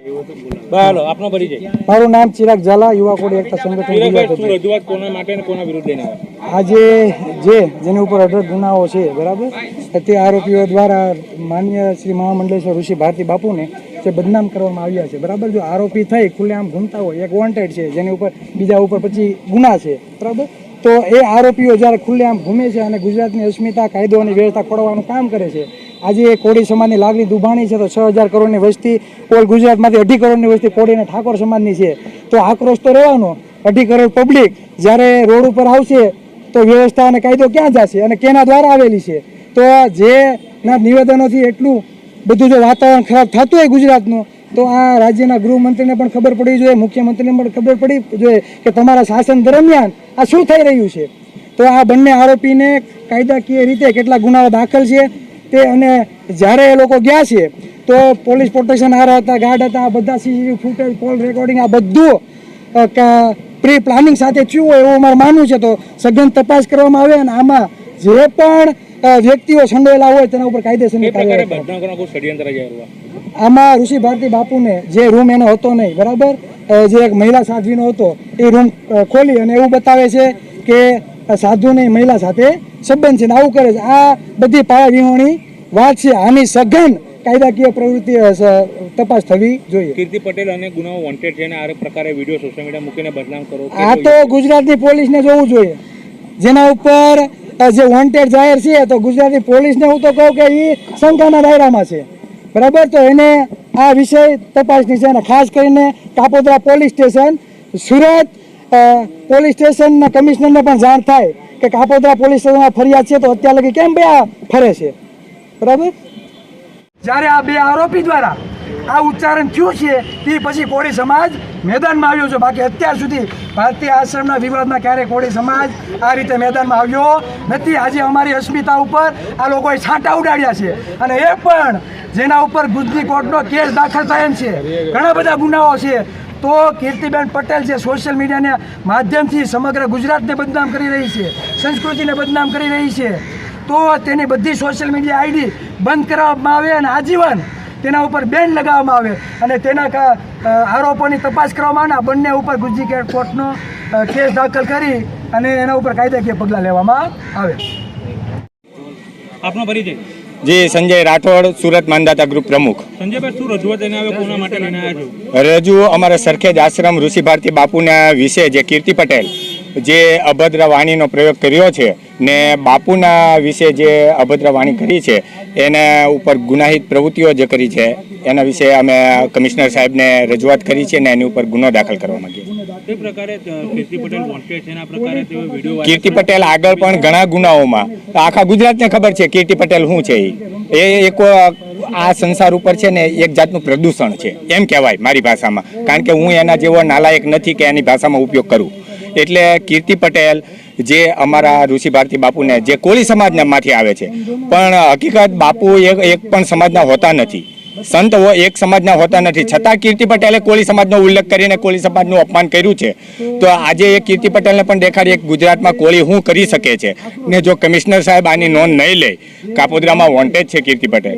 બરાબર આપનો પરિચય. મારું નામ ચિરાગ ઝાલા યુવા કોડ એકતા સંગઠન રજૂઆત કોના માટે અને કોના વિરુદ્ધ લઈને આજે જે જેની ઉપર અઢળક ગુનાઓ છે બરાબર? તે આરોપીઓ દ્વારા માન્ય શ્રી મહામંડલેશ્વર ઋષિ ભારતી બાપુને જે બદનામ કરવામાં આવ્યા છે બરાબર? જો આરોપી થઈ ખુલ્લેઆમ ઘૂમતા હોય એક વોન્ટેડ છે જેની ઉપર બીજા ઉપર પછી ગુના છે બરાબર? તો એ આરોપીઓ જ્યારે ખુલ્લેઆમ ઘૂમે છે અને ગુજરાતની અસ્મિતા કાયદો અને વ્યવસ્થા ખોડવાનું કામ કરે છે આજે કોળી સમાજની લાગણી દુભાણી છે તો છ હજાર કરોડની વસ્તી ઓલ ગુજરાતમાંથી અઢી કરોડની વસ્તી કોળી અને ઠાકોર સમાજની છે. તો આક્રોશ તો રહેવાનો. અઢી કરોડ પબ્લિક જ્યારે રોડ ઉપર આવશે તો વ્યવસ્થા અને કાયદો ક્યાં જશે અને કેના દ્વારા આવેલી છે? તો જે ના નિવેદનોથી એટલું બધું જો વાતાવરણ ખરાબ થતું હોય ગુજરાતનું, તો આ રાજ્યના ગૃહમંત્રીને પણ ખબર પડવી જોઈએ, મુખ્યમંત્રીને પણ ખબર પડી જોઈએ કે તમારા શાસન દરમિયાન આ શું થઈ રહ્યું છે? તો આ બંને આરોપીને કાયદાકીય રીતે કેટલા ગુનાઓ દાખલ છે તે અને જ્યારે એ લોકો ગયા છે તો પોલીસ પ્રોટેક્શન હારા હતા ગાર્ડ હતા આ બધા સીસીટીવી ફૂટેજ કોલ રેકોર્ડિંગ આ બધું પ્રી પ્લાનિંગ સાથે થયું હોય એવું મારું માનવું છે. તો સઘન તપાસ કરવામાં આવે અને આમાં જે પણ વ્યક્તિઓ સંડોયેલા હોય તેના ઉપર કાયદેસર કાયદેસરની કાર્યવાહી આમાં ઋષિ ભારતી બાપુને જે રૂમ એનો હતો નહીં બરાબર? જે એક મહિલા સાધ્વીનો હતો એ રૂમ ખોલી અને એવું બતાવે છે કે સાધુને મહિલા સાથે સંબંધ છે ને આવું કરે છે. આ બધી પાયા વિહોણી વાત છે. આની સઘન કાયદાકીય પ્રવૃત્તિ તપાસ થવી જોઈએ. કીર્તિ પટેલ અને ગુનાઓ વોન્ટેડ છે આ પ્રકારે વીડિયો સોશિયલ મીડિયા મૂકીને બદનામ કરો આ તો ગુજરાતની પોલીસને જોવું જોઈએ. જેના ઉપર જે વોન્ટેડ જાહેર છે તો ગુજરાતની પોલીસને હું તો કહું કે એ શંકાના દાયરામાં છે. બરાબર? તો એને આ વિષય તપાસની છે અને ખાસ કરીને Kapodra police station Surat police સ્ટેશનના કમિશનરને પણ જાણ થાય કે કાપોદ્રા પોલીસ સ્ટેશનમાં ફરિયાદ છે તો અત્યાર લગી કેમ બે ફરે છે? બરાબર? જ્યારે આ બે આરોપી દ્વારા આ ઉચ્ચારણ થયું છે, તે પછી કોળી સમાજ મેદાનમાં આવ્યો છે. બાકી અત્યાર સુધી ભારતીય આશ્રમના વિવાદમાં ક્યારેય કોળી સમાજ આ રીતે મેદાનમાં આવ્યો નથી. આજે અમારી અસ્મિતા ઉપર આ લોકોએ છાંટા ઉડાડ્યા છે. અને એ પણ જેના ઉપર ગુજરી કોર્ટનો કેસ દાખલ થયેલ છે. ઘણા બધા ગુનાઓ છે. તો કીર્તિબેન પટેલ છે સોશિયલ મીડિયાના માધ્યમથી સમગ્ર ગુજરાતને બદનામ કરી રહી છે, સંસ્કૃતિને બદનામ કરી રહી છે, તો તેની બધી સોશિયલ મીડિયા આઈડી બંધ કરવામાં આવે અને આજીવન તેના ઉપર બેન લગાવવામાં આવે અને તેના આરોપોની તપાસ કરવામાં આવે આ બંને ઉપર ગુજરી કોર્ટનો કેસ દાખલ કરી અને એના ઉપર કાયદાકીય પગલાં લેવામાં આવે. આપનો પરિચય. જી સંજય રાઠોડ સુરત માનદાતા ગ્રુપ પ્રમુખ. સંજયભાઈ શું રજૂઆત લઈને આવ્યો? કોના માટે લઈને આવ્યા છો? રજૂ અમારા સરખેજ આશ્રમ ઋષિ ભારતી બાપુના વિશે જે કીર્તિ પટેલ જે અભદ્ર વાણીનો પ્રયોગ કર્યો છે ને બાપુના વિશે જે અભદ્ર વાણી કરી છે એના ઉપર ગુનાહિત પ્રવૃત્તિઓ જે કરી છે એના વિશે અમે કમિશનર સાહેબને રજૂઆત કરી છે ને એની ઉપર ગુનો દાખલ કરવા માંગીએ છીએ. અને કીર્તિ પટેલ આગળ પણ ઘણા ગુનાઓમાં આખા ગુજરાતને ખબર છે કીર્તિ પટેલ શું છે એ એક આ સંસાર ઉપર છે ને એક જાતનું પ્રદૂષણ છે એમ કહેવાય મારી ભાષામાં. કારણ કે હું એના જેવો નાલાયક નથી કે એની ભાષામાં ઉપયોગ કરું. એટલે કીર્તિ પટેલ જે અમારા ઋષિ ભારતી બાપુને, જે કોળી સમાજના માંથી આવે છે. પણ હકીકત બાપુ એક એક પણ સમાજના હોતા નથી. સંત એક સમાજના હોતા નથી. છતાં કીર્તિ પટેલે કોળી સમાજનો ઉલ્લેખ કરીને કોળી સમાજનું અપમાન કર્યું છે. તો આજે એ કીર્તિ પટેલને પણ દેખાડીએ એક ગુજરાતમાં કોળી શું કરી શકે છે? ને જો કમિશનર સાહેબ આની નોંધ નહીં લે, કાપોદ્રામાં વોન્ટેજ છે કીર્તિ પટેલ.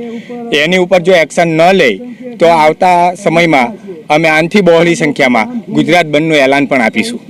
એની ઉપર જો એક્શન ન લે, તો આવતા સમયમાં અમે આનથી બહોળી સંખ્યામાં ગુજરાત બંધનું એલાન પણ આપીશું.